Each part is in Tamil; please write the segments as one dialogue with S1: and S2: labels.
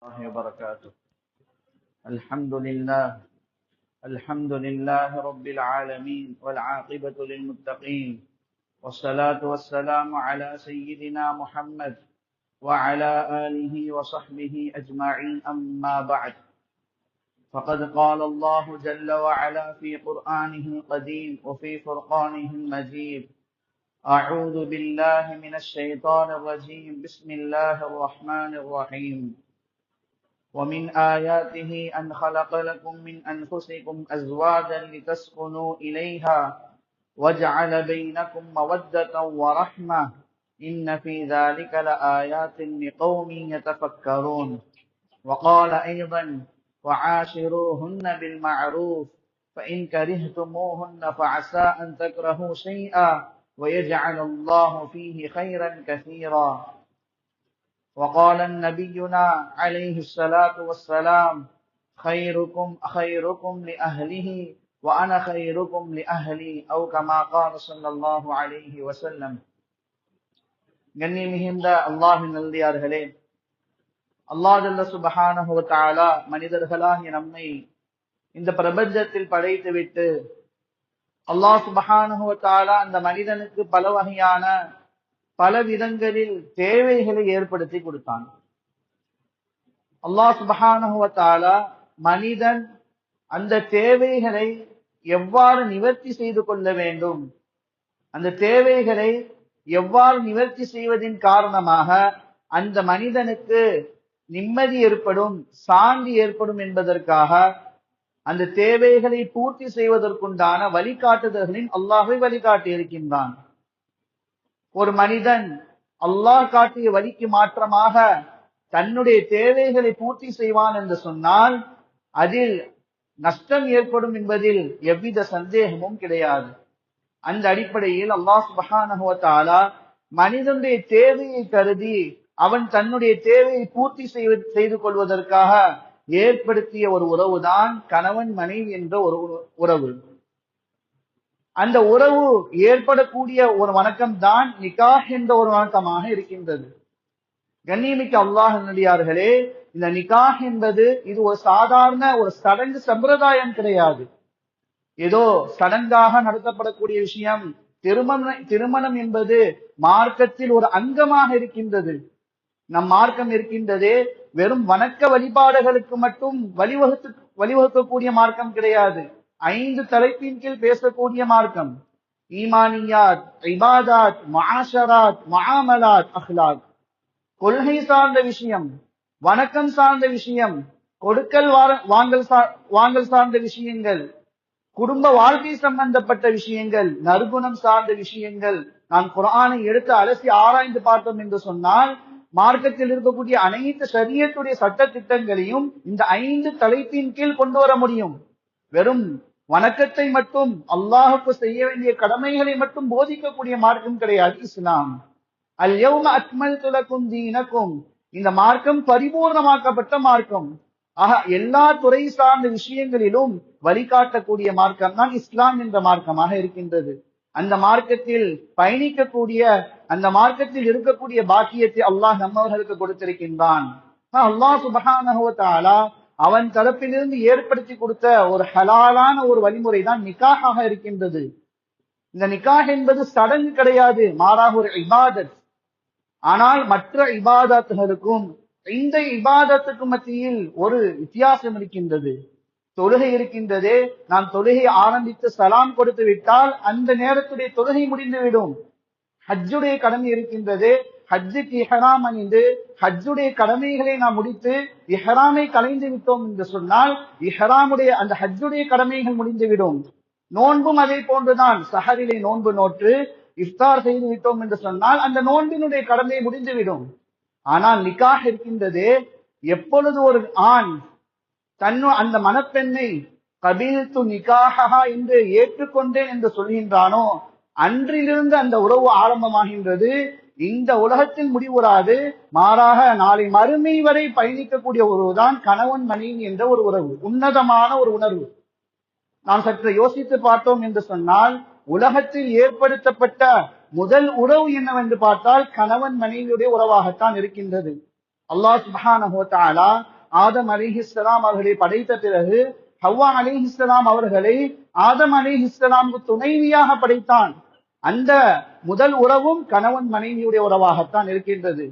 S1: الله وبركاته. الحمد لله الحمد لله رب العالمين والعاقبة للمتقين والصلاة والسلام على سيدنا محمد وعلى آله وصحبه أجمعين أما بعد. فقد قال الله جل وعلا في قرآنه القديم وفي فرقانه المجيد أعوذ بالله من الشيطان الرجيم بسم الله الرحمن الرحيم. ومن آياته أن خلق لكم من أنفسكم أزواجا لتسكنوا إليها وجعل بينكم مودة ورحمة إن في ذلك لآيات لقوم يتفكرون. وقال أيضا وعاشروهن بالمعروف فإن كرهتموهن فعسى أن تكرهوا شيئا ويجعل الله فيه خيرا كثيرا. وقال نبينا عليه الصلاة والسلام خيركم خيركم لأهله وأنا خيركم لأهلي أو كما قال صلى الله عليه وسلم கண்ணி மிகுந்த அல்லாஹின் நல்லியார்களே அல்லாஹ் ஜல்ல சுபஹானஹு வ தஆலா மனிதர்களாகிய நம்மை இந்த பிரபஞ்சத்தில் படைத்துவிட்டு அல்லாஹ் சுபஹானஹு வ தஆலா அந்த மனிதனுக்கு பல வகையான பல விதங்களில் தேவைகளை ஏற்படுத்தி கொடுத்தான். அல்லாஹ் சுபஹானஹு மனிதன் அந்த தேவைகளை எவ்வாறு நிவர்த்தி செய்து கொள்ள வேண்டும்? அந்த தேவைகளை எவ்வாறு நிவர்த்தி செய்வதின் காரணமாக அந்த மனிதனுக்கு நிம்மதி ஏற்படும் சாந்தி ஏற்படும் என்பதற்காக அந்த தேவைகளை பூர்த்தி செய்வதற்குண்டான வழிகாட்டுதல்களின் அல்லாஹை வழிகாட்டி இருக்கின்றான் ஒரு மனிதன் அல்லாஹ் காட்டிய வழிக்கு மாற்றமாக தன்னுடைய தேவைகளை பூர்த்தி செய்வான் என்று சொன்னால் அதில் நஷ்டம் ஏற்படும் என்பதில் எவ்வித சந்தேகமும் கிடையாது. அந்த அடிப்படையில் அல்லாஹ் சுபஹானஹுவத்தாலா மனிதனுடைய தேவையை கருதி அவன் தன்னுடைய தேவையை பூர்த்தி செய்து கொள்வதற்காக ஏற்படுத்திய ஒரு உறவுதான் கணவன் மனைவி என்ற ஒரு உறவு. அந்த உறவு ஏற்படக்கூடிய ஒரு வணக்கம் தான் நிகா என்ற ஒரு வணக்கமாக இருக்கின்றது. கண்ணியமிக்க அல்லாஹ் நடிகார்களே இந்த நிகா என்பது இது ஒரு சாதாரண ஒரு சடங்கு சம்பிரதாயம் கிடையாது. ஏதோ சடங்காக நடத்தப்படக்கூடிய விஷயம் திருமண திருமணம் என்பது மார்க்கத்தில் ஒரு அங்கமாக இருக்கின்றது. நம் மார்க்கம் இருக்கின்றதே வெறும் வணக்க வழிபாடுகளுக்கு மட்டும் வழிவகுத்து வழிவகுக்கக்கூடிய மார்க்கம் கிடையாது. ஐந்து தலைப்பின் கீழ் பேசக்கூடிய மார்க்கம். ஈமானியாத் இபாதாத் மாஷராத் மாமலாத் அஹ்லாக். கொள்கை சார்ந்த விஷயம் வணக்கம் சார்ந்த விஷயம் கொடுக்கல் வாங்கல் வாங்கல் சார்ந்த விஷயங்கள் குடும்ப வாழ்க்கை சம்பந்தப்பட்ட விஷயங்கள் நற்குணம் சார்ந்த விஷயங்கள். நான் குரானை எடுத்து அலசி ஆராய்ந்து பார்த்தோம் என்று சொன்னால் மார்க்கத்தில் இருக்கக்கூடிய அனைத்து சரியத்துடைய சட்ட திட்டங்களையும் இந்த ஐந்து தலைப்பின் கீழ் கொண்டு வர முடியும். வெறும் வணக்கத்தை மட்டும் அல்லாஹுக்கு செய்ய வேண்டிய கடமைகளை மட்டும் போதிக்கக்கூடிய மார்க்கம் கிடையாது இஸ்லாம். அல் யௌம அக்மல் துலக்கும் தீனக்கும் இந்த மார்க்கம் பரிபூர்ணமாக்கப்பட்ட மார்க்கம். ஆக எல்லா துறை சார்ந்த விஷயங்களிலும் வழிகாட்டக்கூடிய மார்க்கம் தான் இஸ்லாம் என்ற மார்க்கமாக இருக்கின்றது. அந்த மார்க்கத்தில் பயணிக்கக்கூடிய அந்த மார்க்கத்தில் இருக்கக்கூடிய பாக்கியத்தை அல்லாஹ் நம்மவர்களுக்கு கொடுத்திருக்கின்றான். அல்லாஹ் சுபஹானஹுவத்தாலா அவன் தரப்பிலிருந்து ஏற்படுத்தி கொடுத்த ஒரு ஹலாலான ஒரு வழிமுறை தான் நிக்காகாக இருக்கின்றது. இந்த நிக்காஹ் என்பது சடங்கு கிடையாது மாறாக ஒரு இபாதத். ஆனால் மற்ற இபாதத்துகளுக்கும் இந்த இபாதத்துக்கு மத்தியில் ஒரு வித்தியாசம் இருக்கின்றது. தொழுகை இருக்கின்றதே நாம் தொழுகை ஆரம்பித்து சலாம் கொடுத்து விட்டால் அந்த நேரத்துடைய தொழுகை முடிந்துவிடும். ஹஜ்ஜுடைய கடமை இருக்கின்றது ஹஜ்ஜுக்கு இஹராம் அணிந்து ஹஜ்ஜுடைய கடமைகளை நாம் முடித்து இஹராமை கலைந்து விட்டோம் என்று சொன்னால் இஹராமுடைய அந்த ஹஜ்ஜுடைய கடமைகள் முடிந்துவிடும். நோன்பும் அதே போன்றுதான். சஹரிலே நோன்பு நோற்று இஃப்தார் செய்து விட்டோம் என்று சொன்னால் அந்த நோன்பினுடைய கடமை முடிந்துவிடும். ஆனால் நிக்காக இருக்கின்றது எப்பொழுது ஒரு ஆண் தன்னு அந்த மணப்பெண்ணை கபில்து நிகாகா என்று ஏற்றுக்கொண்டேன் என்று சொல்கின்றானோ அன்றிலிருந்து அந்த உறவு ஆரம்பமாகின்றது. இந்த உலகத்தில் முடிவுறாது. மாறாக நாளை மறுமை வரை பயணிக்கக்கூடிய உறவுதான் கணவன் மனைவி என்ற ஒரு உறவு உன்னதமான ஒரு உணர்வு. நாம் சற்று யோசித்து பார்த்தோம் என்று சொன்னால் உலகத்தில் ஏற்படுத்தப்பட்ட முதல் உறவு என்னவென்று பார்த்தால் கணவன் மனைவியுடைய உறவாகத்தான் இருக்கின்றது. அல்லாஹ் சுபஹானஹு ஆதம் அலிஹிஸ்லாம் அவர்களை படைத்த பிறகு ஹவ்வா அலிஹிஸ்லாம் அவர்களை ஆதம் அலிஹிஸ்லாமுக்கு துணைவியாக படைத்தான். அந்த முதல் உறவும் கணவன் மனைவியுடைய உறவாகத்தான் இருக்கின்றது.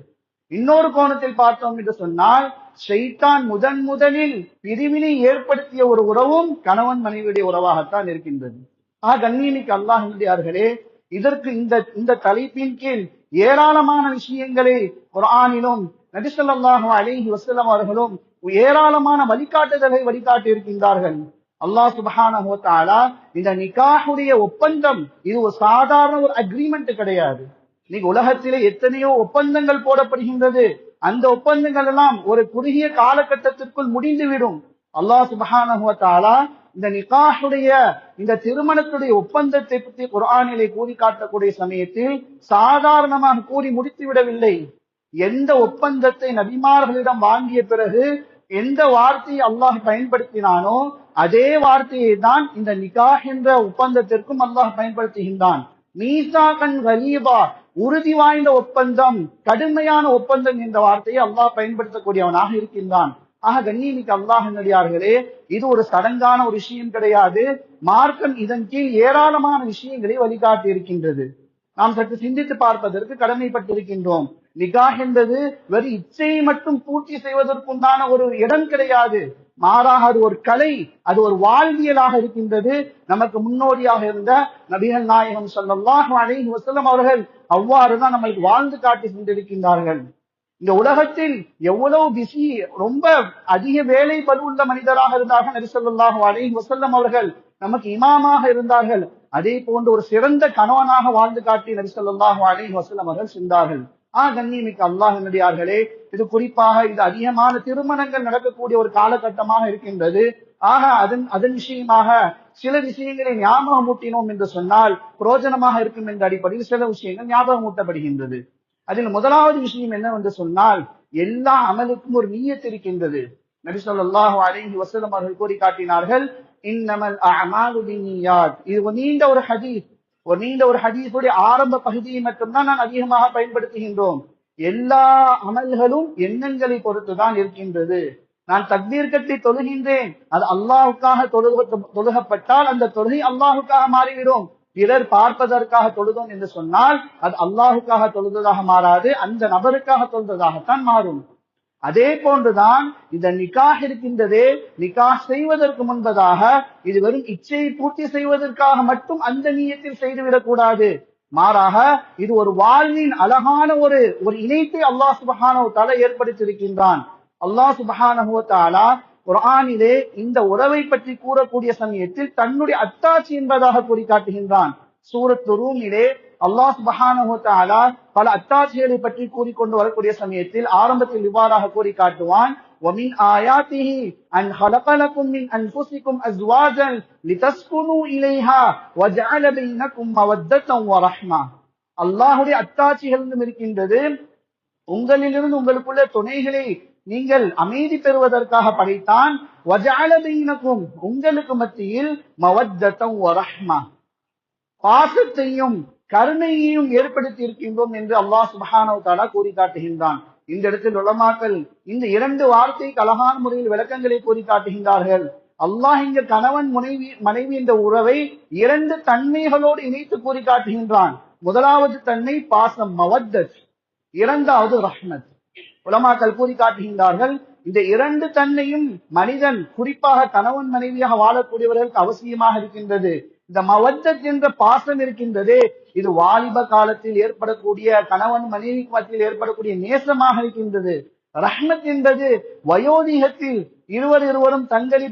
S1: இன்னொரு கோணத்தில் பார்த்தோம் என்று சொன்னால் ஷைத்தான் முதன் முதலில் பிரிவினை ஏற்படுத்திய ஒரு உறவும் கணவன் மனைவியுடைய உறவாகத்தான் இருக்கின்றது. ஆ கண்ணியமிக்கு அல்லாஹியார்களே இதற்கு இந்த இந்த தலைப்பின் கீழ் ஏராளமான விஷயங்களை குரானிலும் நபிசல்லாஹு அலிஹி வசலம் அவர்களும் ஏராளமான வழிகாட்டுதலை வழிகாட்டி இருக்கின்றார்கள் அல்லாஹ் சுபஹானஹு தஆலா இந்த நிக்காஹுடைய ஒப்பந்தம் இது ஒரு சாதாரண ஒரு அக்ரிமெண்ட் கிடையாது. நீங்க உலகத்திலே எத்தனையோ ஒப்பந்தங்கள் போடப்படுகின்றது. அந்த ஒப்பந்தங்கள் எல்லாம் ஒரு குறுகிய காலகட்டத்திற்குள் முடிந்துவிடும். அல்லாஹ் சுபஹானஹு இந்த நிகாஹுடைய இந்த திருமணத்துடைய ஒப்பந்தத்தை பற்றி குரானிலே கூறி காட்டக்கூடிய சமயத்தில் சாதாரணமாக கூறி முடித்து விடவில்லை எந்த ஒப்பந்தத்தை நபிமார்களிடம் வாங்கிய பிறகு எந்த வார்த்தையை அல்லாஹ் பயன்படுத்தினானோ அதே வார்த்தையை தான் இந்த நிகாஹ் என்ற ஒப்பந்தத்திற்கும் அல்லாஹ் பயன்படுத்துகின்றான். மீசாகன் கலீபா உறுதி வாய்ந்த ஒப்பந்தம் கடுமையான ஒப்பந்தம் என்ற வார்த்தையை அல்லாஹ் பயன்படுத்தக்கூடியவனாக இருக்கின்றான். ஆக கண்ணியமிக்கு அல்லாஹனடியார்களே இது ஒரு சடங்கான ஒரு விஷயம் கிடையாது. மார்க்கம் இதன் கீழ் ஏராளமான விஷயங்களை வழிகாட்டி இருக்கின்றது நாம் சற்று சிந்தித்து பார்ப்பதற்கு கடமைப்பட்டிருக்கின்றோம். நிகாஹ் என்பது வெறும் இச்சையை மட்டும் பூர்த்தி செய்வதற்குண்டான ஒரு இடம் கிடையாது. மாறாக அது ஒரு கலை அது ஒரு வாழ்வியலாக இருக்கின்றது. நமக்கு முன்னோடியாக இருந்த நபிகள் நாயகம் சொல்லல்லாஹ் அலைஹி வஸல்லம் அவர்கள் அவ்வாறுதான் நம்மளுக்கு வாழ்ந்து காட்டி சென்றிருக்கின்றார்கள் இந்த உலகத்தில் எவ்வளவு பிஸி ரொம்ப அதிக வேலை பலுவுள்ள மனிதராக இருந்தார்கள் நபி ஸல்லல்லாஹு அலைஹி வஸல்லம் அவர்கள். நமக்கு இமாமாக இருந்தார்கள். அதே போன்று ஒரு சிறந்த கணவனாக வாழ்ந்து காட்டி நபி ஸல்லல்லாஹு அலைஹி வஸல்லம் அவர்கள் சென்றார்கள். ஆ கண்ணியமிக்க அல்லாஹ் நடிகார்களே இது குறிப்பாக இது அதிகமான திருமணங்கள் நடக்கக்கூடிய ஒரு காலகட்டமாக இருக்கின்றது. ஆக அதன் அதன் விஷயமாக சில விஷயங்களை ஞாபகம் ஊட்டினோம் என்று சொன்னால் புரோஜனமாக இருக்கும் என்ற அடிப்படையில் சில விஷயங்கள் ஞாபகமூட்டப்படுகின்றது. அதில் முதலாவது விஷயம் என்ன வந்து சொன்னால் எல்லா அமலுக்கும் ஒரு நீயத் இருக்கின்றது. நபி சொல்லாஹு அலைஹி வசலம் அவர்கள் கூறி காட்டினார்கள் இன்னமல் அஅமாலு இது ஒரு நீண்ட ஒரு ஹதீஸ். ஒரு நீண்ட ஒரு ஹதீஸுடைய ஆரம்ப பகுதியை மட்டும்தான் நான் அதிகமாக பயன்படுத்துகின்றோம். எல்லா அமல்களும் எண்ணங்களை பொறுத்துதான் இருக்கின்றது. நான் தக்பீர் கட்டி தொழுகின்றேன். அது அல்லாஹுக்காக தொழுக தொழுகப்பட்டால் அந்த தொழுகை அல்லாஹுக்காக மாறிவிடும். பிறர் பார்ப்பதற்காக தொழுதோம் என்று சொன்னால் அது அல்லாஹுக்காக தொழுததாக மாறாது அந்த நபருக்காக தொழுததாகத்தான் மாறும். அதே போன்றுதான் இந்த நிக்காஹ் இருக்கின்றதே நிக்காஹ் செய்வதற்கு முன்பதாக இது வெறும் இச்சையை பூர்த்தி செய்வதற்காக மட்டும் அந்த நீயத்தில் செய்துவிடக் கூடாது. மாறாக இது ஒரு வாழ்வின் அழகான ஒரு ஒரு இணைப்பை அல்லாஹ் சுபஹானவத்தால ஏற்படுத்தியிருக்கின்றான். அல்லாஹ் சுபஹானஹு தஆலா குர்ஆனிலே இந்த உறவை பற்றி கூறக்கூடிய சமயத்தில் தன்னுடைய அத்தாட்சி என்பதாக கூறி காட்டுகின்றான் சூரத் ரூமிலே அல்லாஹ் சுபஹானஹு தஆலா பல அத்தாட்சிகளை பற்றி கூறிக்கொண்டு வரக்கூடிய சமயத்தில் ஆரம்பத்தில் இவ்வாறாக கூறி காட்டுவான் ومن آياته أن خلق لكم من أنفسكم أزواجا لتسكنوا إليها وجعل بينكم مودة ورحمة அல்லாஹுடைய அத்தாட்சிகள் இருக்கின்றது உங்களிலிருந்து உங்களுக்குள்ள துணைகளை நீங்கள் அமைதி பெறுவதற்காக படைத்தான். வஜஅல உங்களுக்கு மத்தியில் மவத்தத்தம் வரஹ்மா பாசத்தையும் கருணையையும் ஏற்படுத்தி இருக்கின்றோம் என்று அல்லாஹ் சுபஹானஹு தாலா கூறி காட்டுகின்றான் இந்த இடத்தில் உலமாக்கள் இந்த இரண்டு வார்த்தைக்கு அழகான முறையில் விளக்கங்களை கூறி காட்டுகின்றார்கள் அல்லாஹ் இங்க கணவன் மனைவி மனைவி என்ற உறவை இரண்டு தன்மைகளோடு இணைத்து கூறி காட்டுகின்றான் முதலாவது தன்மை பாசம் மவத்தத். இரண்டாவது ரஹ்மத். உலமாக்கள் கூறி காட்டுகின்றார்கள் இந்த இரண்டு தன்மையும் மனிதன் குறிப்பாக கணவன் மனைவியாக வாழக்கூடியவர்களுக்கு அவசியமாக இருக்கின்றது. இந்த மவத்தத் என்ற பாசம் இருக்கின்றதே. இது வாலிப காலத்தில் ஏற்படக்கூடிய கணவன் மனைவி மத்தியில் ஏற்படக்கூடிய நேசமாக இருக்கின்றது. ரஹ்மத் என்பது வயோதிகத்தில் இருவர் இருவரும் தங்களை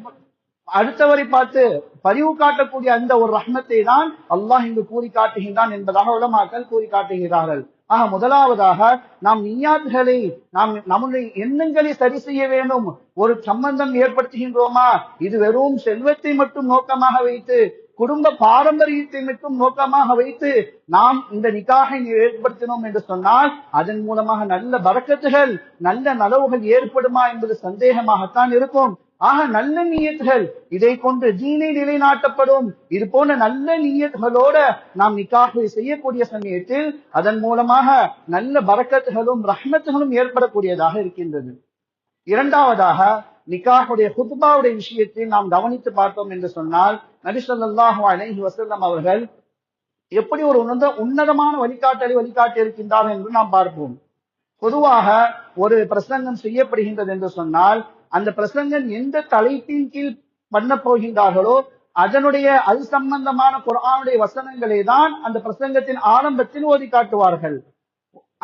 S1: அடுத்தவரை பார்த்து பதிவு காட்டக்கூடிய அந்த ஒரு ரஹ்மத்தை தான் அல்லாஹ் இங்கு கூறி காட்டுகின்றான் என்பதாக உலமாக்கள் கூறி காட்டுகிறார்கள் ஆக முதலாவதாக நாம் நியாத்களை நாம் நம்முடைய எண்ணங்களை சரி செய்ய வேண்டும். ஒரு சம்பந்தம் ஏற்படுத்துகின்றோமா? இது வெறும் செல்வத்தை மட்டும் நோக்கமாக வைத்து குடும்ப பாரம்பரியத்தை மட்டும் நோக்கமாக வைத்து நாம் இந்த நிக்காகை ஏற்படுத்தினோம் என்று சொன்னால் அதன் மூலமாக நல்ல பறக்கத்துகள் நல்ல நலவுகள் ஏற்படுமா என்பது சந்தேகமாகத்தான் இருக்கும். ஆக நல்ல நீயத்துகள் இதை கொண்டு தீனை நிலைநாட்டப்படும். இது போன்ற நல்ல நீயத்துகளோட நாம் நிக்காகை செய்யக்கூடிய சமயத்தில் அதன் மூலமாக நல்ல பறக்கத்துகளும் ரஹ்மத்துகளும் ஏற்படக்கூடியதாக இருக்கின்றது. இரண்டாவதாக நிக்காஹுடைய ஹுத்பாவுடைய விஷயத்தை நாம் கவனித்து பார்த்தோம் என்று சொன்னால் நபி ஸல்லல்லாஹு அலைஹி வஸல்லம் அவர்கள் எப்படி ஒரு உணர்ந்த உன்னதமான வழிகாட்டலை வழிகாட்டி இருக்கின்றார் என்று நாம் பார்ப்போம். பொதுவாக ஒரு பிரசங்கம் செய்யப்படுகின்றது என்று சொன்னால் அந்த பிரசங்கம் எந்த தலைப்பின் கீழ் பண்ண போகின்றார்களோ அதனுடைய அது சம்பந்தமான குரானுடைய வசனங்களை தான் அந்த பிரசங்கத்தின் ஆரம்பத்தில் ஓதி காட்டுவார்கள்.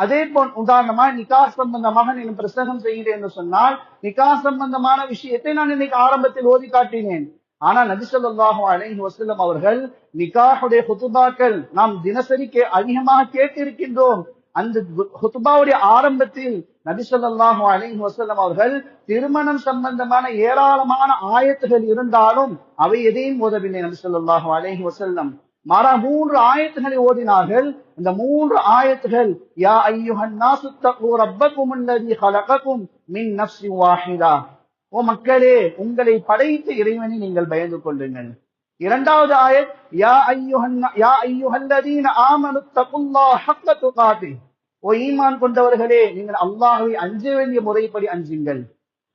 S1: அதே போல் உதாரணமா நிகா சம்பந்தமாக நீங்கள் பிரசங்கம் செய்கிறேன் என்று சொன்னால் நிகா சம்பந்தமான விஷயத்தை நான் இன்னைக்கு ஆரம்பத்தில் ஓதி காட்டினேன். ஆனால் நபிசல்லாஹு அலைஹி வசல்லம் அவர்கள் நிகாஹுடைய ஹுதுபாக்கள் நாம் தினசரி அதிகமாக கேட்டிருக்கின்றோம். அந்த ஹுதுபாவுடைய ஆரம்பத்தில் நபிசல்லாஹு ஸல்லல்லாஹு வசல்லம் அவர்கள் திருமணம் சம்பந்தமான ஏராளமான ஆயத்துகள் இருந்தாலும் அவை எதையும் ஓதவில்லை நபிசல்லாஹு ஸல்லல்லாஹு வசல்லம் மாறா மூன்று ஆயத்துகளை ஓதினார்கள். இந்த மூன்று ஆயத்துகள் யா ஐயுஹன் நாசு தகு ரப்பக்கும் அல்லதி ஹலகக்கும் மின் நஃப்ஸி வாஹிதா. ஓ மக்களே உங்களை படைத்த இறைவனை நீங்கள் பயந்து கொள்ளுங்கள். இரண்டாவது ஆயத் யா ஐயுஹன் யா ஐயுஹல்லதீன ஆமனு தகுல்லாஹ் ஹக்க துகாதி. ஓ ஈமான் கொண்டவர்களே நீங்கள் அல்லாஹை அஞ்ச வேண்டிய முறைப்படி அஞ்சுங்கள்.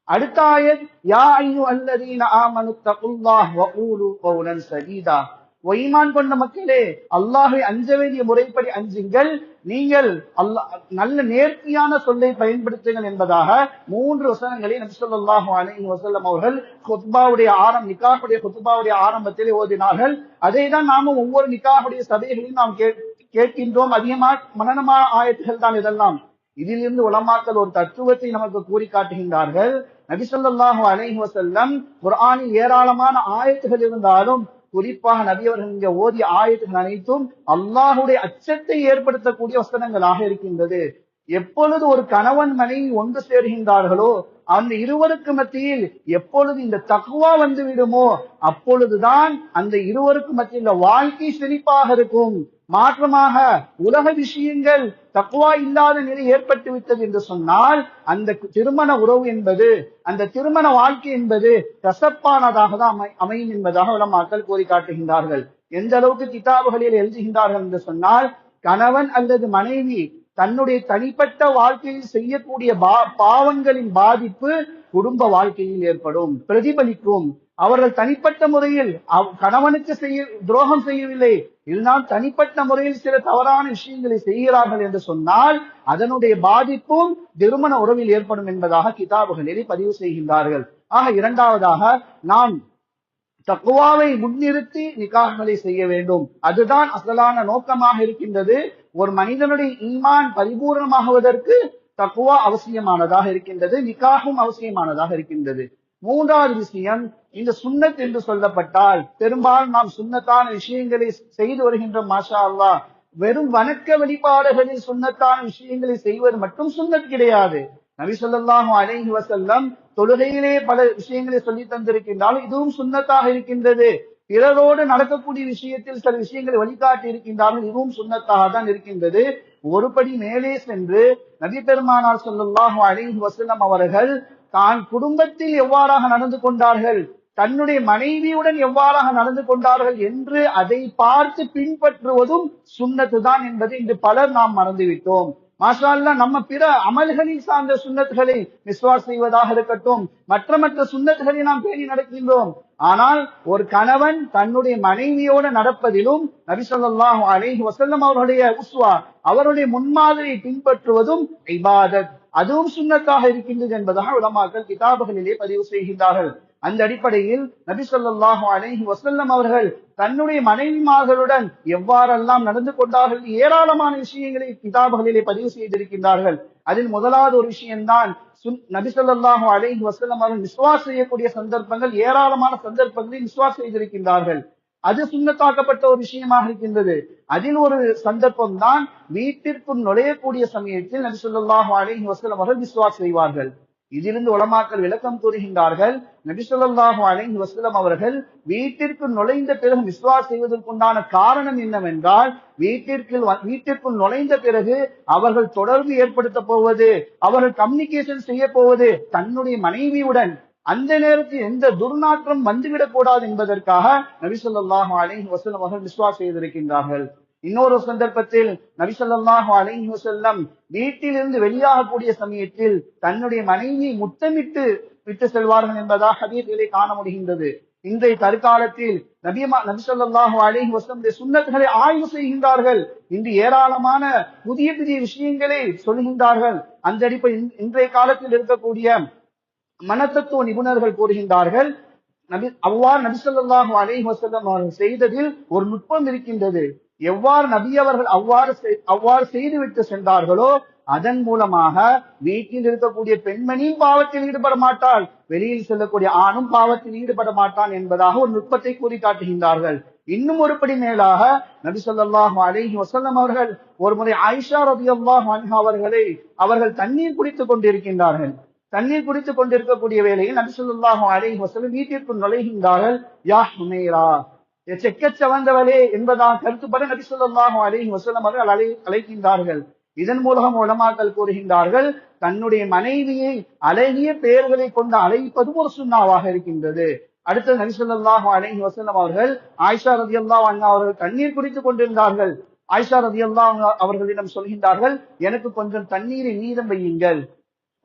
S1: அடுத்த ஆயத் யா ஐயு அல்லதீன ஆமனு தகுல்லாஹ் வகூலு கௌலன் சதீதா. ஓ ஈமான் கொண்ட மக்களே அல்லாஹை அஞ்ச வேண்டிய முறைப்படி அஞ்சுங்கள். நீங்கள் அல்லாஹ் நல்ல நேர்த்தியான சொல்லை பயன்படுத்துங்கள் என்பதாக மூன்று வசனங்களை நபி சொல்லாஹு அலி வசல்லம் அவர்கள் குத்பாவுடைய ஆரம் நிக்காஹுடைய குத்பாவுடைய ஆரம்பத்திலே ஓதினார்கள். அதை தான் நாம ஒவ்வொரு நிக்காஹுடைய சபைகளையும் நாம் கே- கேட்கின்றோம் அதிகமா மனனமான ஆயத்துகள் தான் இதெல்லாம். இதிலிருந்து உலமாக்கல் ஒரு தத்துவத்தை நமக்கு கூறி காட்டுகின்றார்கள். நபிசல்லாஹு அலைஹி வசல்லம் குரானில் ஏராளமான ஆயத்துகள் இருந்தாலும் குறிப்பாக நபியவர்கள் இங்க ஓதிய ஆயத்துகள் அனைத்தும் அல்லாஹுடைய அச்சத்தை ஏற்படுத்தக்கூடிய வசனங்களாக இருக்கின்றது. எப்பொழுது ஒரு கணவன் மனைவி ஒன்று சேர்கின்றார்களோ அந்த இருவருக்கு மத்தியில் எப்பொழுது இந்த தக்குவா வந்து விடுமோ அப்பொழுதுதான் அந்த இருவருக்கு மத்தியில் வாழ்க்கை செழிப்பாக இருக்கும். மாற்றமாக உலக விஷயங்கள் தக்குவா இல்லாத நிலை ஏற்பட்டு விட்டது என்று சொன்னால் அந்த திருமண உறவு என்பது அந்த திருமண வாழ்க்கை என்பது கசப்பானதாக தான் அமை அமையும் என்பதாக உலமாக்கள் கூறி காட்டுகின்றார்கள். எந்த அளவுக்கு கிதாபுகளில் எழுதுகின்றார்கள் என்று சொன்னால் கணவன் அல்லது மனைவி தன்னுடைய தனிப்பட்ட வாழ்க்கையில் செய்யக்கூடிய பா- பாவங்களின் பாதிப்பு குடும்ப வாழ்க்கையில் ஏற்படும் பிரதிபலிக்கும். அவர்கள் தனிப்பட்ட முறையில் அவ்- கணவனுக்கு செய்ய துரோகம் செய்யவில்லை. இருந்தால் தனிப்பட்ட முறையில் சில தவறான விஷயங்களை செய்கிறார்கள் என்று சொன்னால் அதனுடைய பாதிப்பும் திருமண உறவில் ஏற்படும் என்பதாக கிதாபுகளிலே பதிவு செய்கின்றார்கள். ஆக இரண்டாவதாக நாம் தக்குவாவை முன்னிறுத்தி நிக்காஹ்களை செய்ய வேண்டும். அதுதான் அசலான நோக்கமாக இருக்கின்றது. ஒரு மனிதனுடைய ஈமான் பரிபூர்ணமாகுவதற்கு தக்குவா அவசியமானதாக இருக்கின்றது. நிக்காகும் அவசியமானதாக இருக்கின்றது. மூன்றாவது விஷயம் இந்த சுன்னத் என்று சொல்லப்பட்டால் பெரும்பாலும் நாம் சுன்னத்தான விஷயங்களை செய்து வருகின்ற மாஷா அல்லா வெறும் வணக்க வழிபாடுகளில் சுண்ணத்தான விஷயங்களை செய்வது மட்டும் சுண்ணத் கிடையாது. நபி ஸல்லல்லாஹு அலைஹி வசல்லம் தொழுகையிலே பல விஷயங்களை சொல்லி தந்திருக்கின்றாலும் இதுவும் சுன்னத்தாக இருக்கின்றது. பிறரோடு நடக்கக்கூடிய விஷயத்தில் சில விஷயங்களை வழிகாட்டி இருக்கின்றார்கள். இதுவும் சுண்ணத்தாக தான் இருக்கின்றது. ஒருபடி மேலே சென்று நபி பெருமானார் ஸல்லல்லாஹு அலைஹி வசல்லம் அவர்கள் தான் குடும்பத்தில் எவ்வாறாக நடந்து கொண்டார்கள் தன்னுடைய மனைவியுடன் எவ்வாறாக நடந்து கொண்டார்கள் என்று அதை பார்த்து பின்பற்றுவதும் சுண்ணத்து தான் என்பதை இன்று பலர் நாம் மறந்துவிட்டோம். மாஷா நம்ம பிற அமல்களில் சார்ந்த சுண்ணத்துகளை விஸ்வாஸ் செய்வதாக இருக்கட்டும் மற்ற மற்ற சுண்ணத்துகளை நாம் பேணி நடக்கின்றோம். ஆனால் ஒரு கணவன் தன்னுடைய மனைவியோடு நடப்பதிலும் நபிசல்லாஹ் ஸல்லல்லாஹு வசல்லம் வஸல்லம் அவருடைய உஸ்வா அவருடைய முன்மாதிரியை பின்பற்றுவதும் இபாதத் அதுவும் சுண்ணத்தாக இருக்கின்றது என்பதாக உலமாக்கள் கிதாபுகளிலே பதிவு செய்கின்றார்கள். அந்த அடிப்படையில் நபி சொல்லாஹு அலஹி வசல்லம் அவர்கள் தன்னுடைய மனைவிமார்களுடன் எவ்வாறெல்லாம் நடந்து கொண்டார்கள் ஏராளமான விஷயங்களை கிதாபுகளிலே பதிவு செய்திருக்கின்றார்கள். அதில் முதலாவது ஒரு விஷயம்தான் சுன்- நபி சொல்லாஹு அலஹி வசல்லம் அவர்கள் விஸ்வாஸ் செய்யக்கூடிய சந்தர்ப்பங்கள் ஏராளமான சந்தர்ப்பங்களில் விஸ்வாஸ் செய்திருக்கின்றார்கள். அது சுண்ணத்தாக்கப்பட்ட ஒரு விஷயமாக இருக்கின்றது. அதில் ஒரு சந்தர்ப்பம் தான் வீட்டிற்குள் நுழையக்கூடிய சமயத்தில் நபி ஸல்லல்லாஹு அலஹி வசலம் அவர்கள் விசுவாஸ் செய்வார்கள். இதிலிருந்து உளமாக்கல் விளக்கம் கூறுகின்றார்கள் நபி ஸல்லல்லாஹு அலைஹி வசலம் அவர்கள் வீட்டிற்கு நுழைந்த பிறகு விஸ்வாஸ் செய்வதற்குண்டான காரணம் என்னவென்றால் வீட்டிற்கு வீட்டிற்குள் நுழைந்த பிறகு அவர்கள் தொடர்பு ஏற்படுத்த போவது அவர்கள் கம்யூனிகேஷன் செய்ய போவது தன்னுடைய மனைவியுடன் அந்த நேரத்தில் எந்த துர்நாற்றம் வந்துவிடக் கூடாது என்பதற்காக நபிசல்லாஹு ஸல்லல்லாஹு அலைஹி அவர்கள் விஸ்வாஸ் செய்திருக்கின்றார்கள். இன்னொரு சந்தர்ப்பத்தில் நபிசல்லாஹு ஸல்லல்லாஹு அலைஹி வீட்டிலிருந்து வெளியாகக்கூடிய சமயத்தில் தன்னுடைய மனைவியை முத்தமிட்டு விட்டு செல்வார்கள் என்பதாக ஹதீஸ்களை காண முடிகின்றது. இன்றைய தற்காலத்தில் நபியமா நபிசல்லாஹு ஸல்லல்லாஹு அலைஹி வஸல்லம் ஆய்வு செய்கின்றார்கள். இன்று ஏராளமான புதிய புதிய விஷயங்களை சொல்கின்றார்கள் அந்த அடிப்படை இன்றைய காலத்தில் இருக்கக்கூடிய மனத்தத்துவ நிபுணர்கள் கூறுகின்றார்கள். நபி அவ்வாறு நபிசல்லாஹு ஸல்லல்லாஹு அவர்கள் செய்ததில் ஒரு நுட்பம் இருக்கின்றது. எவ்வாறு நபி அவர்கள் அவ்வாறு செய்- அவ்வாறு செய்துவிட்டு சென்றார்களோ அதன் மூலமாக வீட்டில் இருக்கக்கூடிய பெண்மணியும் பாவத்தில் ஈடுபட மாட்டாள். வெளியில் செல்லக்கூடிய ஆணும் பாவத்தில் ஈடுபட மாட்டான் என்பதாக ஒரு நுட்பத்தை கூறி காட்டுகின்றார்கள் இன்னும் ஒருபடி மேலாக நபி சொல்லாஹு அலைஹி வசல்லம் அவர்கள் ஒரு முறை ஆயிஷா ரபி அல்லாஹ் அவர்களை அவர்கள் தண்ணீர் குடித்துக் கொண்டிருக்கின்றார்கள். தண்ணீர் குடித்துக் கொண்டிருக்கக்கூடிய வேளையில் நபி ஸல்லல்லாஹு அலைஹி வஸல்லம் வீட்டிற்குள் நுழைகின்றார்கள் யா ஹுமேரா செக்கச் சவந்தவளே என்பதாக கருத்துப்பட நபி ஸல்லல்லாஹு அலைஹி வசலம் அவர்கள் அழை அழைக்கின்றார்கள். இதன் மூலம் உலமாக்கள் கூறுகின்றார்கள் தன்னுடைய மனைவியை அழகிய பெயர்களை கொண்டு அழைப்பதும் ஒரு சுண்ணாவாக இருக்கின்றது. அடுத்து நபி ஸல்லல்லாஹு அலைஹி வசலம் அவர்கள் ஆயிஷா ரலியல்லாஹு அண்ணா அவர்கள் தண்ணீர் குடித்துக் கொண்டிருந்தார்கள். ஆயிஷா ரதி அல்லா அவர்களிடம் சொல்கின்றார்கள் எனக்கு கொஞ்சம் தண்ணீரை மீதம் வையுங்கள்.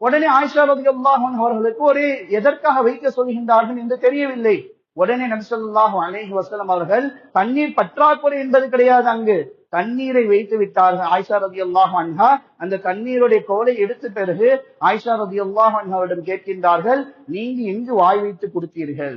S1: உடனே ஆயிஷா ரலியல்லாஹு அவர்களுக்கு ஒரு எதற்காக வைக்க சொல்கின்றார்கள் என்று தெரியவில்லை. உடனே நபி ஸல்லல்லாஹு வசலம் அவர்கள் தண்ணீர் பற்றாக்குறை என்பது கிடையாது அங்கு. தண்ணீரை வைத்து விட்டார்கள் ஆயிஷா ரலியல்லாஹு அன்ஹா. அந்த தண்ணீருடைய கோலை எடுத்து பிறகு ஆயிஷா ரலியல்லாஹு அன்ஹாவிடம் கேட்கின்றார்கள் நீங்க எங்கு வாய் வைத்து கொடுத்தீர்கள்.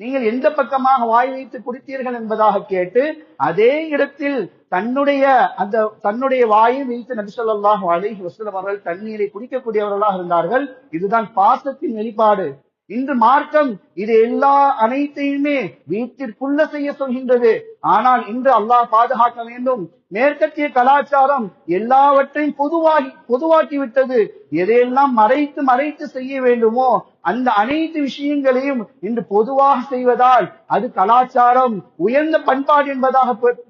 S1: நீங்கள் எந்த பக்கமாக வாய் வைத்து குடித்தீர்கள் என்பதாக கேட்டு அதே இடத்தில் தன்னுடைய அந்த தன்னுடைய வாயை வைத்து நபி ஸல்லல்லாஹு அலைஹி அவர்கள் தண்ணீரை குடிக்கக்கூடியவர்களாக இருந்தார்கள். இதுதான் பாசத்தின் வெளிப்பாடு. இன்று மார்க்கம் இது எல்லா அனைத்தையுமே வீட்டிற்குள்ள செய்ய சொல்கின்றது. ஆனால் இன்று அல்லாஹ் பாதுகாக்க வேண்டும். மேற்கத்திய கலாச்சாரம் எல்லாவற்றையும் பொதுவாகி பொதுவாக்கி விட்டது எதையெல்லாம் மறைத்து மறைத்து செய்ய வேண்டுமோ அந்த அனைத்து விஷயங்களையும் இன்று பொதுவாக செய்வதால் அது கலாச்சாரம் உயர்ந்த பண்பாடு என்பதாக பே-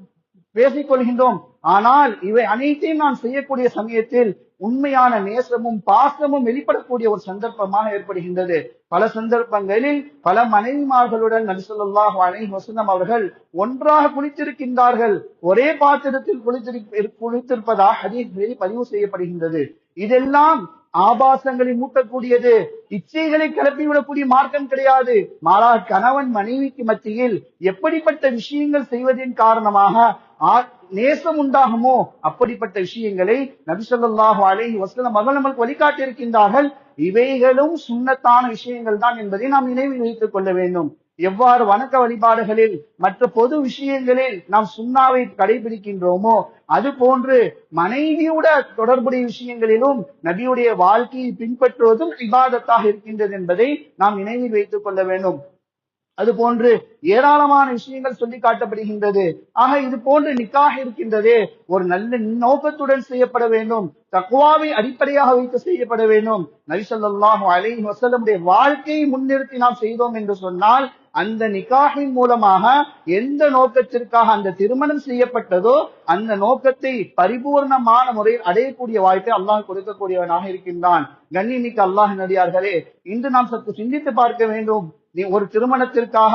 S1: பேசிக் கொள்கின்றோம். ஆனால் இவை அனைத்தையும் நாம் செய்யக்கூடிய சமயத்தில் உண்மையான நேசமும் பாசமும் வெளிப்படக்கூடிய ஒரு சந்தர்ப்பமாக ஏற்படுகின்றது. பல சந்தர்ப்பங்களில் பல மனைவிமார்களுடன் நரிசல்லாஹ் ஸல்லல்லாஹு வசந்தம் அவர்கள் ஒன்றாக குளித்திருக்கின்றார்கள். ஒரே பாத்திரத்தில் குளித்திரு குளித்திருப்பதாக பதிவு செய்யப்படுகின்றது. இதெல்லாம் ஆபாசங்களை மூட்டக்கூடியது. இச்சைகளை கிளப்பிவிடக்கூடிய மார்க்கம் கிடையாது. மாறாக கணவன் மனைவிக்கு மத்தியில் எப்படிப்பட்ட விஷயங்கள் செய்வதன் காரணமாக ஆ- நேசம் உண்டாகுமோ? அப்படிப்பட்ட விஷயங்களை நபி ஸல்லல்லாஹு அலைஹி வஸல்லம் அவர்கள் நமக்கு வழிகாட்டி இருக்கின்றார்கள் இவைகளும் சுன்னத்தான விஷயங்கள் தான் என்பதை நாம் நினைவில் வைத்துக் கொள்ள வேண்டும். எவ்வாறு வணக்க வழிபாடுகளில் மற்ற பொது விஷயங்களில் நாம் சுண்ணாவை கடைபிடிக்கின்றோமோ அது போன்று மனைவியோட தொடர்புடைய விஷயங்களிலும் நபியுடைய வாழ்க்கையை பின்பற்றுவதும் விவாதத்தாக இருக்கின்றது என்பதை நாம் நினைவில் வைத்துக் கொள்ள வேண்டும். அது போன்று ஏராளமான விஷயங்கள் சொல்லி காட்டப்படுகின்றது. ஆக இது போன்று நிக்காக இருக்கின்றது. ஒரு நல்ல நோக்கத்துடன் செய்யப்பட வேண்டும். தக்குவாவை அடிப்படையாக வைத்து செய்யப்பட வேண்டும். நபி அலை வசலமுடைய வாழ்க்கையை முன்னிறுத்தி நாம் செய்தோம் என்று சொன்னால் அந்த நிக்காகின் மூலமாக எந்த நோக்கத்திற்காக அந்த திருமணம் செய்யப்பட்டதோ அந்த நோக்கத்தை பரிபூர்ணமான முறையில் அடையக்கூடிய வாய்ப்பை அல்லாஹ் கொடுக்கக்கூடியவனாக இருக்கின்றான். கண்ணிமிக்க அல்லாஹ் நடிகார்களே இன்று நாம் சற்று சிந்தித்து பார்க்க வேண்டும். நீ ஒரு திருமணத்திற்காக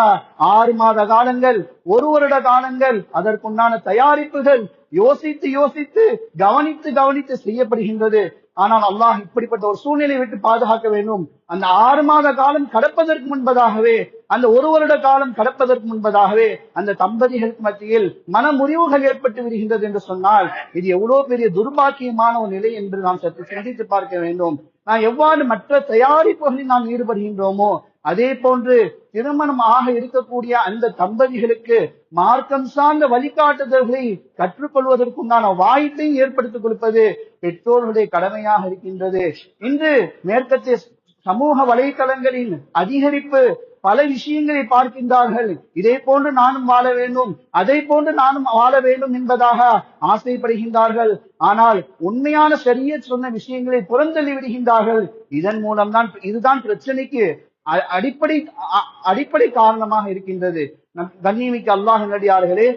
S1: ஆறு மாத காலங்கள் ஒரு வருட காலங்கள் அதற்குண்டான தயாரிப்புகள் யோசித்து யோசித்து கவனித்து கவனித்து செய்யப்படுகின்றது. ஆனால் அல்லாஹ் இப்படிப்பட்ட ஒரு சூழ்நிலை விட்டு பாதுகாக்க வேண்டும். அந்த ஆறு மாத காலம் கடப்பதற்கு முன்பதாகவே அந்த ஒரு வருட காலம் கடப்பதற்கு முன்பதாகவே அந்த தம்பதிகளுக்கு மத்தியில் மன முறிவுகள் ஏற்பட்டு விடுகின்றது என்று சொன்னால் இது எவ்வளவு பெரிய துர்பாக்கியமான ஒரு நிலை என்று நாம் சற்று சிந்தித்து பார்க்க வேண்டும். நான் எவ்வாறு மற்ற தயாரிப்புகளில் நாம் ஈடுபடுகின்றோமோ அதே போன்று திருமணம் ஆக இருக்கக்கூடிய அந்த தம்பதிகளுக்கு மார்க்கம் சார்ந்த வழிகாட்டுதல்களை கற்றுக்கொள்வதற்குண்டான வாய்ப்பை ஏற்படுத்திக் கொடுப்பது பெற்றோர்களுடைய கடமையாக இருக்கின்றது. இன்று மேற்கத்திய சமூக வலைதளங்களின் அதிகரிப்பு பல விஷயங்களை பார்க்கின்றார்கள். இதே போன்று நானும் வாழ வேண்டும் அதை போன்று நானும் வாழ வேண்டும் என்பதாக ஆசைப்படுகின்றார்கள். ஆனால் உண்மையான சரிய சொன்ன விஷயங்களை புறந்தள்ளி விடுகின்றார்கள். இதன் மூலம்தான் இதுதான் பிரச்சனைக்கு அடிப்படை அடிப்படை காரணமாக இருக்கின்றது. நம் கண்ணியமிக்க அல்லாஹ் நடிகார்களே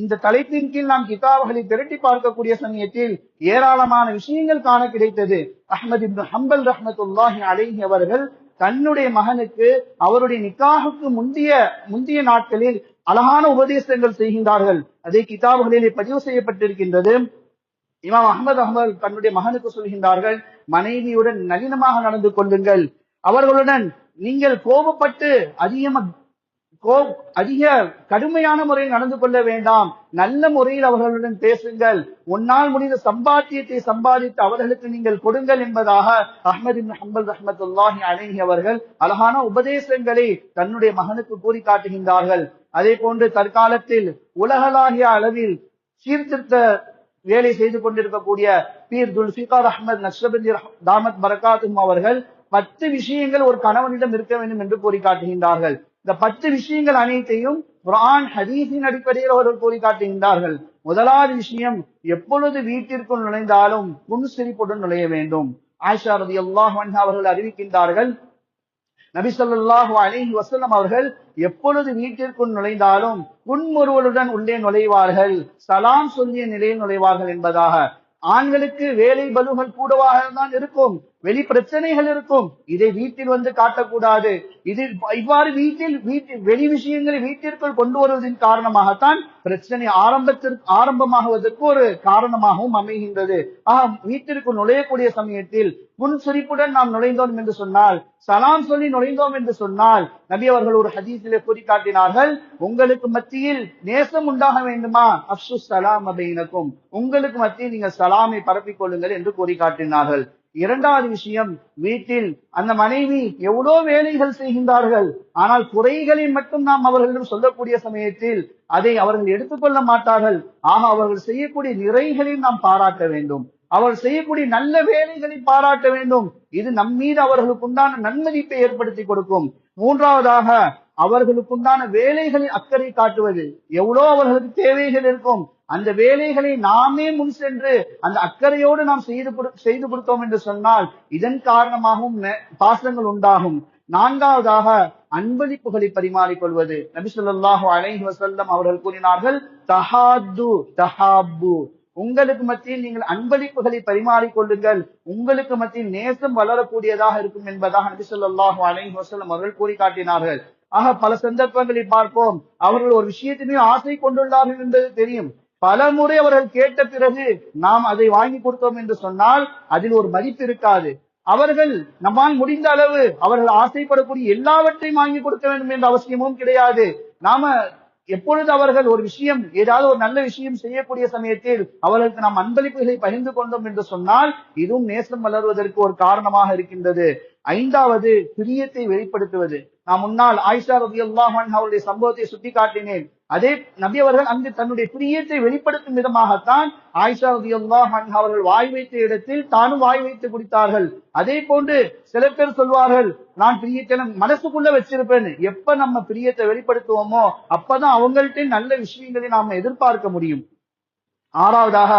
S1: இந்த தலைப்பின் கீழ் நாம் கிதாபுகளை திரட்டி பார்க்கக்கூடிய சமயத்தில் ஏராளமான விஷயங்கள் காண கிடைத்தது. அஹமது இப்னு ஹம்பல் ரஹமத்துல்லாஹி அலைஹி அவர்கள் தன்னுடைய மகனுக்கு அவருடைய நிக்காகுக்கு முந்தைய முந்தைய நாட்களில் அழகான உபதேசங்கள் செய்கின்றார்கள். அதே கிதாபுகளிலே பதிவு செய்யப்பட்டிருக்கின்றது. இமாம் அகமது அகமது தன்னுடைய மகனுக்கு சொல்கின்றார்கள் மனைவியுடன் நளினமாக நடந்து கொள்ளுங்கள். அவர்களுடன் நீங்கள் கோபப்பட்டு அதிகமா கோ அதிக கடுமையான முறையில் நடந்து கொள்ள வேண்டாம். நல்ல முறையில் அவர்களுடன் பேசுங்கள். உன்னால் முடிந்த சம்பாத்தியத்தை சம்பாதித்து அவர்களுக்கு நீங்கள் கொடுங்கள் என்பதாக அஹமது ஹம்பல் ரஹமத்துல்லாஹி அலைஹி அவர்கள் அழகான உபதேசங்களை தன்னுடைய மகனுக்கு கூறி காட்டுகின்றார்கள். அதே போன்று தற்காலத்தில் உலகளாகிய அளவில் சீர்திருத்த வேலை செய்து கொண்டிருக்கக்கூடிய பீர் துல்ஃபிகார் அஹ்மத் நஷ்ரபந்தி தாமத் பரகாத்தும் அவர்கள் பத்து விஷயங்கள் ஒரு கணவனிடம் இருக்க வேண்டும் என்று கூறி காட்டுகின்றார்கள். இந்த பத்து விஷயங்கள் அனைத்தையும் குரான் ஹதீஸின் அடிப்படையில் அவர்கள் கூறி காட்டுகின்றார்கள். முதலாவது விஷயம் எப்பொழுது வீட்டிற்குள் நுழைந்தாலும் புன்சிரிப்புடன் நுழைய வேண்டும். ஆயிஷா ரதி அல்லாஹ் அவர்கள் அறிவிக்கின்றார்கள் நபி சொல்லாஹு அலைஹி வசல்லம் அவர்கள் எப்பொழுது வீட்டிற்குள் நுழைந்தாலும் புன்முறுவலுடன் உள்ளே நுழைவார்கள் சலாம் சொல்லிய நிலையில் நுழைவார்கள் என்பதாக. ஆண்களுக்கு வேலை பலுகள் கூடவாக தான் இருக்கும். வெளி பிரச்சனைகள் இருக்கும். இதை வீட்டில் வந்து காட்டக்கூடாது. இது இவ்வாறு வீட்டில் வீட்டில் வெளி விஷயங்களை வீட்டிற்குள் கொண்டு வருவதன் காரணமாகத்தான் பிரச்சனை ஆரம்பத்திற்கு ஆரம்பமாகுவதற்கு ஒரு காரணமாகவும் அமைகின்றது. ஆக வீட்டிற்கு நுழையக்கூடிய சமயத்தில் முன் சுரிப்புடன் நாம் நுழைந்தோம் என்று சொன்னால் சலாம் சொல்லி நுழைந்தோம் என்று சொன்னால் நபி அவர்கள் ஒரு ஹதீஸிலே கூறி காட்டினார்கள் உங்களுக்கு மத்தியில் நேசம் உண்டாக வேண்டுமா? அப்சு சலாம் அபைனக்கும் உங்களுக்கு மத்தியில் நீங்கள் சலாமை பரப்பிக் கொள்ளுங்கள் என்று கூறி காட்டினார்கள் இரண்டாவது விஷயம் வீட்டில் அந்த மனைவி எவ்வளோ வேலைகள் செய்கின்றார்கள் ஆனால் குறைகளை மட்டும் நாம் அவர்களிடம் சொல்லக்கூடிய சமயத்தில் அதை அவர்கள் எடுத்துக்கொள்ள மாட்டார்கள். ஆக அவர்கள் செய்யக்கூடிய நிறைகளையும் நாம் பாராட்ட வேண்டும். அவர் செய்யக்கூடிய நல்ல வேலைகளை பாராட்ட வேண்டும். இது நம் மீது அவர்களுக்கு உண்டான நன்மதிப்பை ஏற்படுத்தி கொடுக்கும். மூன்றாவதாக அவர்களுக்குண்டான வேலைகளில் அக்கறை காட்டுவது. எவ்வளோ அவர்களுக்கு தேவைகள் இருக்கும். அந்த வேலைகளை நாமே முன் சென்று அந்த அக்கறையோடு நாம் செய்து கொடு- செய்து கொடுத்தோம் என்று சொன்னால் இதன் காரணமாகவும் பாசங்கள் உண்டாகும். நான்காவதாக அன்பளிப்புகளை பரிமாறிக்கொள்வது. நபி சொல்லாஹு அலைஹி வசல்லம் அவர்கள் கூறினார்கள் தஹாது தஹாபு உங்களுக்கு மத்தியில் நீங்கள் அன்பளிப்புகளை பரிமாறிக்கொள்ளுங்கள். உங்களுக்கு மத்தியில் நேசம் வளரக்கூடியதாக இருக்கும் என்பதாக நபி சொல்லாஹு அலைஹி வசல்லம் அவர்கள் கூறி காட்டினார்கள் ஆக பல சந்தர்ப்பங்களில் பார்ப்போம் அவர்கள் ஒரு விஷயத்திலே ஆசை கொண்டுள்ளார்கள் என்பது தெரியும். பல முறை அவர்கள் கேட்ட பிறகு நாம் அதை வாங்கி கொடுத்தோம் என்று சொன்னால் அதில் ஒரு மதிப்பு இருக்காது. அவர்கள் நம்மால் முடிந்த அளவு அவர்கள் ஆசைப்படக்கூடிய எல்லாவற்றையும் வாங்கி கொடுக்க வேண்டும் என்ற அவசியமும் கிடையாது. நாம எப்பொழுது அவர்கள் ஒரு விஷயம் ஏதாவது ஒரு நல்ல விஷயம் செய்யக்கூடிய சமயத்தில் அவர்களுக்கு நாம் அன்பளிப்புகளை பகிர்ந்து கொண்டோம் என்று சொன்னால் இதுவும் நேசம் வளர்வதற்கு ஒரு காரணமாக இருக்கின்றது. ஐந்தாவது பிரியத்தை வெளிப்படுத்துவது. நான் முன்னால் ஆயிஷா ரபி அவருடைய சம்பவத்தை சுட்டி காட்டினேன் அதே நபி அவர்கள் அங்கு தன்னுடைய பிரியத்தை வெளிப்படுத்தும் விதமாகத்தான் ஆயிஷா ரபி அவர்கள் வாய் வைத்த இடத்தில் தானும் வாய் வைத்து குடித்தார்கள். அதே போன்று சில பேர் சொல்வார்கள் நான் பிரியத்தை நம் மனசுக்குள்ள வச்சிருப்பேன் எப்ப நம்ம பிரியத்தை வெளிப்படுத்துவோமோ அப்பதான் அவங்கள்ட்ட நல்ல விஷயங்களை நாம எதிர்பார்க்க முடியும். ஆறாவதாக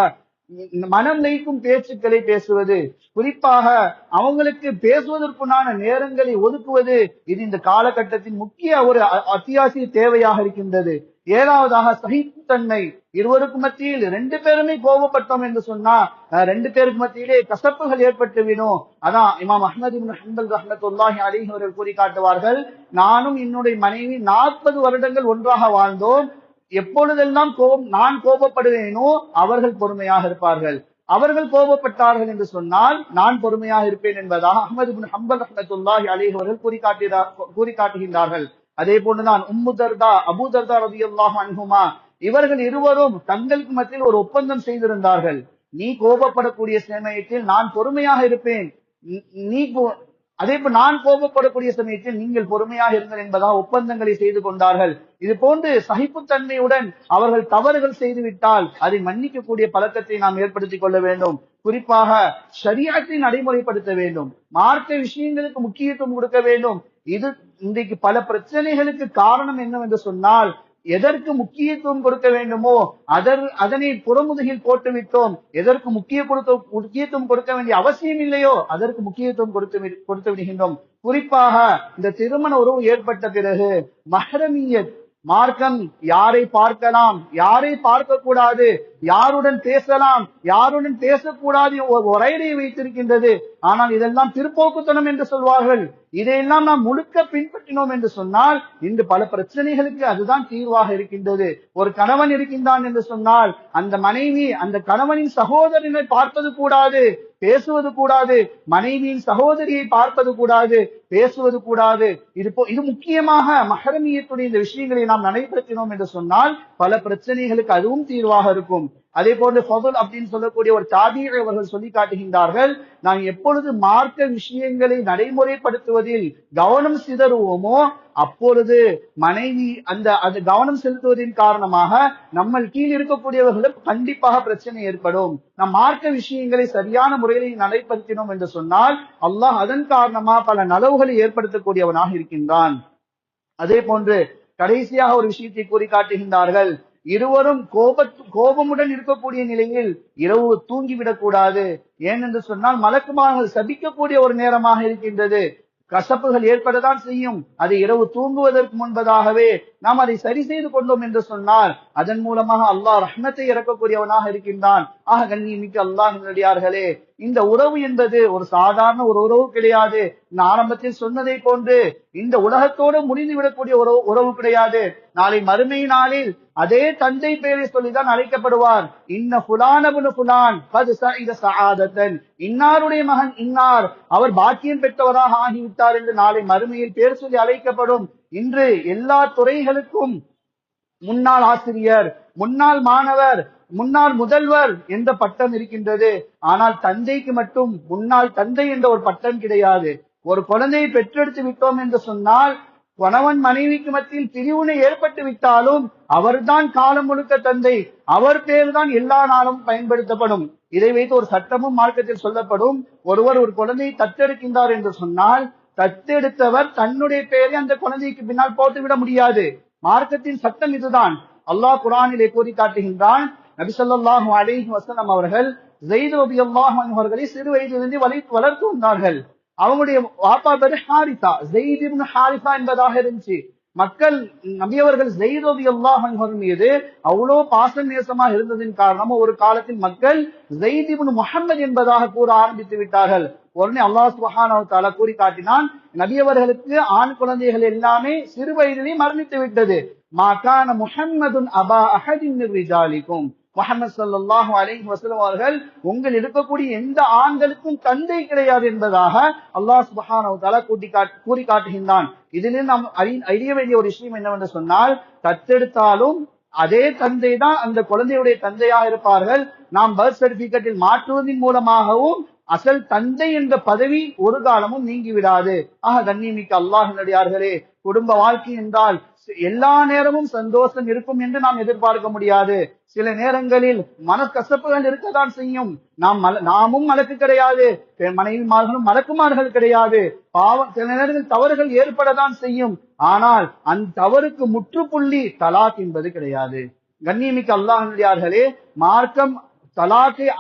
S1: மனம் லைக்கும் பேச்சுக்களை பேசுவது குறிப்பாக அவங்களுக்கு பேசுவதற்குண்டான நேரங்களை ஒதுக்குவது இது இந்த காலகட்டத்தின் முக்கிய ஒரு அ- அத்தியாவசிய தேவையாக இருக்கின்றது. ஏழாவதாக சகிப்புத்தன்மை. இருவருக்கு மத்தியில் ரெண்டு பேருமே கோபப்பட்டோம் என்று சொன்னா அஹ், ரெண்டு பேருக்கு மத்தியிலே கசப்புகள் ஏற்பட்டு விடும் அதான் இமாம் அஹமது ஹம்பல் ரஹமத்துல்லாஹி அலைஹி அவர்கள் கூறி காட்டுவார்கள் நானும் என்னுடைய மனைவி நாற்பது வருடங்கள் ஒன்றாக வாழ்ந்தோம் எப்பொழுதெல்லாம் கோபம் நான் கோபப்படுவேனோ அவர்கள் பொறுமையாக இருப்பார்கள். அவர்கள் கோபப்பட்டார்கள் என்று சொன்னால் நான் பொறுமையாக இருப்பேன் என்பதாக அகமது பின் ஹம்பல் ரஹ்மத்துல்லாஹி அலைஹி அவர்கள் கூறி காட்டுகிறார் கூறி காட்டுகின்றார்கள் அதே போன்றுதான் உம்மு தர்தா அபூ தர்தா அன்ஹுமா இவர்கள் இருவரும் தங்களுக்கு மத்தியில் ஒரு ஒப்பந்தம் செய்திருந்தார்கள். நீ கோபப்படக்கூடிய சமயத்தில் நான் பொறுமையாக இருப்பேன். நீ- நீ கோ- அதே போல் நான் கோபப்படக்கூடிய சமயத்தில் நீங்கள் பொறுமையாக இருங்கள் என்பதாக ஒப்பந்தங்களை செய்து கொண்டார்கள். இது போன்று சகிப்புத்தன்மையுடன் அவர்கள் தவறுகள் செய்துவிட்டால் அதை மன்னிக்கக்கூடிய பழக்கத்தை நாம் ஏற்படுத்திக் கொள்ள வேண்டும். குறிப்பாக ஷரியத்தை நடைமுறைப்படுத்த வேண்டும். மார்க்க விஷயங்களுக்கு முக்கியத்துவம் கொடுக்க வேண்டும். இது இன்றைக்கு பல பிரச்சனைகளுக்கு காரணம் என்னவென்று சொன்னால் எதற்கு முக்கியத்துவம் கொடுக்க வேண்டுமோ அதர் அதனை புறமுதுகில் போட்டு விட்டோம் எதற்கு முக்கிய கொடுத்த முக்கியத்துவம் கொடுக்க வேண்டிய அவசியம் இல்லையோ அதற்கு முக்கியத்துவம் கொடுத்து கொடுத்து விடுகின்றோம். குறிப்பாக இந்த திருமண உறவு ஏற்பட்ட பிறகு மஹரமியத் மார்க்கம் யாரை பார்க்கலாம்? யாரை பார்க்க கூடாது யாருடன் பேசலாம்? யாருடன் பேசக்கூடாது? ஒரு வரையறையை வைத்திருக்கின்றது. ஆனால் இதெல்லாம் திருப்போக்குத்தனம் என்று சொல்வார்கள். இதையெல்லாம் நாம் முழுக்க பின்பற்றினோம் என்று சொன்னால் இன்று பல பிரச்சனைகளுக்கு அதுதான் தீர்வாக இருக்கின்றது. ஒரு கணவன் இருக்கின்றான் என்று சொன்னால் அந்த மனைவி அந்த கணவனின் சகோதரனை பார்ப்பது கூடாது பேசுவது கூடாது மனைவியின் சகோதரியை பார்ப்பது கூடாது பேசுவது கூடாது. இது போ- இது முக்கியமாக மகரமியத்துடைய இந்த விஷயங்களை நாம் நடைபெற்றினோம் என்று சொன்னால் பல பிரச்சனைகளுக்கு அதுவும் தீர்வாக இருக்கும். அதே போன்று ஃபதுல் அப்படின்னு சொல்லக்கூடிய ஒரு தாபியை அவர்கள் சொல்லி காட்டுகின்றார்கள் நாம் எப்பொழுது மார்க்க விஷயங்களை நடைமுறைப்படுத்துவதில் கவனம் சிதறுவோமோ அப்பொழுது மனைவி அந்த அது கவனம் செலுத்துவதின் காரணமாக நம்ம கீழ் இருக்கக்கூடியவர்களும் கண்டிப்பாக பிரச்சனை ஏற்படும். நம் மார்க்க விஷயங்களை சரியான முறையில் நடைபடுத்தினோம் என்று சொன்னால் அல்லாஹ் அதன் காரணமாக பல நலவுகளை ஏற்படுத்தக்கூடியவனாக இருக்கின்றான். அதே போன்று கடைசியாக ஒரு விஷயத்தை கூறி காட்டுகின்றார்கள். இருவரும் கோப கோபமுடன் இருக்கக்கூடிய நிலையில் இரவு தூங்கிவிடக் கூடாது ஏனென்று சொன்னால் மலக்குமார்கள் சபிக்கக்கூடிய ஒரு நேரமாக இருக்கின்றது. கசப்புகள் ஏற்படத்தான் செய்யும். அது இரவு தூங்குவதற்கு முன்பதாகவே நாம் அதை சரி செய்து கொண்டோம் என்று சொன்னால் அதன் மூலமாக அல்லாஹ் ரஹ்மத்தை இறக்கக்கூடியவனாக இருக்கின்றான். ஆக கண்ணியமிக்க அல்லாஹ் நடிகார்களே இந்த உறவு என்பது ஒரு சாதாரண ஒரு உறவு கிடையாது. நான் ஆரம்பத்தில் சொன்னதை போன்று இந்த உலகத்தோடு முடிந்து விடக்கூடிய உறவு உறவு கிடையாது. நாளை மறுமை நாளில் அதே தந்தை பெயரை சொல்லிதான் அழைக்கப்படுவார். இன்ன புலானபுனு புலான் பது இன்னாருடைய மகன் இன்னார். அவர் பாக்கியம் பெற்றவராக ஆகிவிட்டார் என்று நாளை மறுமையில் பேர் சொல்லி அழைக்கப்படும். இன்று எல்லா துறைகளுக்கும் முன்னாள் ஆசிரியர் முன்னாள் மாணவர் முன்னாள் முதல்வர் என்ற பட்டம் இருக்கின்றது. ஆனால் தந்தைக்கு மட்டும் முன்னாள் தந்தை என்ற ஒரு பட்டம் கிடையாது. ஒரு குழந்தையை பெற்றெடுத்து விட்டோம் என்று சொன்னால் கணவன் மனைவிக்கு மத்தியில் பிரிவினை ஏற்பட்டு விட்டாலும் அவர்தான் காலம் முழுக்க தந்தை. அவர் பேர் தான் எல்லா நாளும் பயன்படுத்தப்படும். இதை வைத்து ஒரு சட்டமும் மார்க்கத்தில் சொல்லப்படும். ஒருவர் ஒரு குழந்தையை தத்தெடுக்கின்றார் என்று சொன்னால் தத்தெடுத்தவர் தன்னுடைய பெயரை அந்த குழந்தைக்கு பின்னால் போட்டுவிட முடியாது. மார்க்கத்தின் சட்டம் இதுதான். அல்லாஹ் குரானிலே கூறி காட்டுகின்றான் நபிசல்லாஹு ஸல்லல்லாஹு அலைஹி அவர்கள் ஜெயித் ரலியல்லாஹு அன்ஹு அவர்களை சிறு வயதிலிருந்து வளை வளர்த்து வந்தார்கள். அவங்களுடைய வாப்பா பேரு ஹாரிசா ஜெயித் ஹாரிசா என்பதாக இருந்துச்சு. மக்கள் நபியவர்கள் ஜெயித் ரலியல்லாஹு மீது அவ்வளோ பாச நேசமாக இருந்ததின் காரணமா ஒரு காலத்தில் மக்கள் ஜெயித் முகமது என்பதாக கூற ஆரம்பித்து விட்டார்கள். உடனே அல்லாஹ் சுப்ஹானஹு கூறி காட்டினான் நபியவர்களுக்கு ஆண் குழந்தைகள் எல்லாமே சிறு வயதிலே மரணித்து விட்டது. மாகான முகம்மதுன் முஹம்மதுன் அபா அஹதின் ரிஜாலிக்கும். முகமது சல்லாஹு அலைஹி வசலம் அவர்கள் உங்கள் இருக்கக்கூடிய எந்த ஆண்களுக்கும் தந்தை கிடையாது என்பதாக அல்லாஹ் சுப்ஹானஹு வ தஆலா கூட்டி காட்டு கூறி காட்டுகின்றான். இதிலிருந்து நாம் அறி- அறிய வேண்டிய ஒரு விஷயம் என்னவென்று சொன்னால் தத்தெடுத்தாலும் அதே தந்தை தான் அந்த குழந்தையுடைய தந்தையாக இருப்பார்கள். நாம் பர்த் சர்டிபிகேட்டில் மாற்றுவதன் மூலமாகவும் அசல் தந்தை என்ற பதவி ஒரு காலமும் நீங்கி விடாது. ஆக கண்ணியமிக்க அல்லாஹ் நடிகார்களே குடும்ப வாழ்க்கை என்றால் எல்லா நேரமும் சந்தோஷம் இருக்கும் என்று நாம் எதிர்பார்க்க முடியாது. சில நேரங்களில் மனக்கசப்புகள் இருக்கத்தான் செய்யும். நாம் மல- நாமும் மலக்கு கிடையாது. பெண் மனைவிமார்களும் மலக்குமார்கள் கிடையாது. பாவம் சில நேரங்களில் தவறுகள் ஏற்படத்தான் செய்யும். ஆனால் அந்த தவறுக்கு முற்றுப்புள்ளி தலாக் என்பது கிடையாது. கண்ணியமிக்க அல்லாஹியார்களே மார்க்கம் தலாக்கை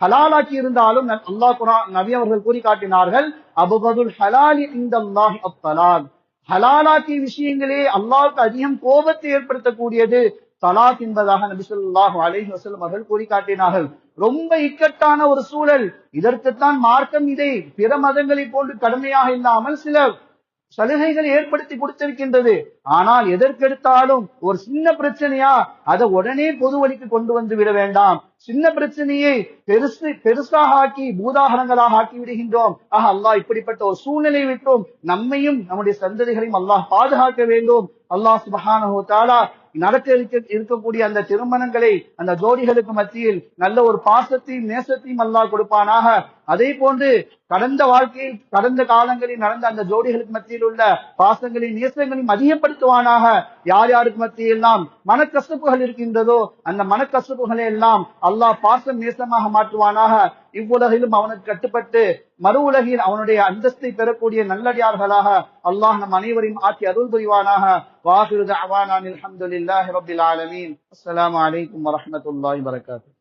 S1: ஹலாலாக்கி இருந்தாலும் அல்லாஹ் குரா நபி அவர்கள் கூறி காட்டினார்கள் அபுபதுல் ஹலாலி இந்த அல்லாஹ் அத்தலாக். ஹலாலாக்கிய விஷயங்களே அல்லாவுக்கு அதிகம் கோபத்தை ஏற்படுத்தக்கூடியது தலாக் என்பதாக நபிசல்லாஹு அலைஹி வசலம் அவர்கள் கூறி காட்டினார்கள் ரொம்ப இக்கட்டான ஒரு சூழல். இதற்குத்தான் மார்க்கம் இதை பிற மதங்களை போன்று கடுமையாக இல்லாமல் சில சலுகைகள் ஏற்படுத்தி கொடுத்திருக்கின்றது. ஆனால் எதற்கெடுத்தாலும் ஒரு சின்ன பிரச்சனையா அதை உடனே பொது வழிக்கு கொண்டு வந்து விட வேண்டாம். சின்ன பிரச்சனையை பெருசு பெருசாக ஆக்கி பூதாகரங்களாக ஆக்கி விடுகின்றோம். ஆக அல்லாஹ் இப்படிப்பட்ட ஒரு சூழ்நிலை விட்டோம் நம்மையும் நம்முடைய சந்ததிகளையும் அல்லாஹ் பாதுகாக்க வேண்டும். அல்லாஹ் சுபஹானஹு வ நடக்க இருக்க இருக்கக்கூடிய அந்த திருமணங்களை அந்த ஜோடிகளுக்கு மத்தியில் நல்ல ஒரு பாசத்தையும் நேசத்தையும் அல்லாஹ் கொடுப்பானாக. அதே போன்று கடந்த வாழ்க்கையில் கடந்த காலங்களில் நடந்த அந்த ஜோடிகளுக்கு மத்தியில் உள்ள பாசங்களையும் நேசங்களையும் அதிகப்படுத்துவானாக யார் யாருக்கு மத்தியில் எல்லாம் மனக்கசப்புகள் இருக்கின்றதோ அந்த மனக்கசப்புகளை எல்லாம் அல்லாஹ் பாசம் நேசமாக மாற்றுவானாக. இவ்வுலகிலும் அவனுக்கு கட்டுப்பட்டு மறு உலகில் அவனுடைய அந்தஸ்தை பெறக்கூடிய நல்லடியார்களாக அல்லாஹ் நம் அனைவரையும் ஆக்கி அருள் புரிவானாக. வாஹிரு தஅவானா அல்ஹம்துலில்லாஹி ஆலமீன். அஸ்ஸலாமு அலைக்கும் வரஹ்மத்துல்லாஹி வரகாத்து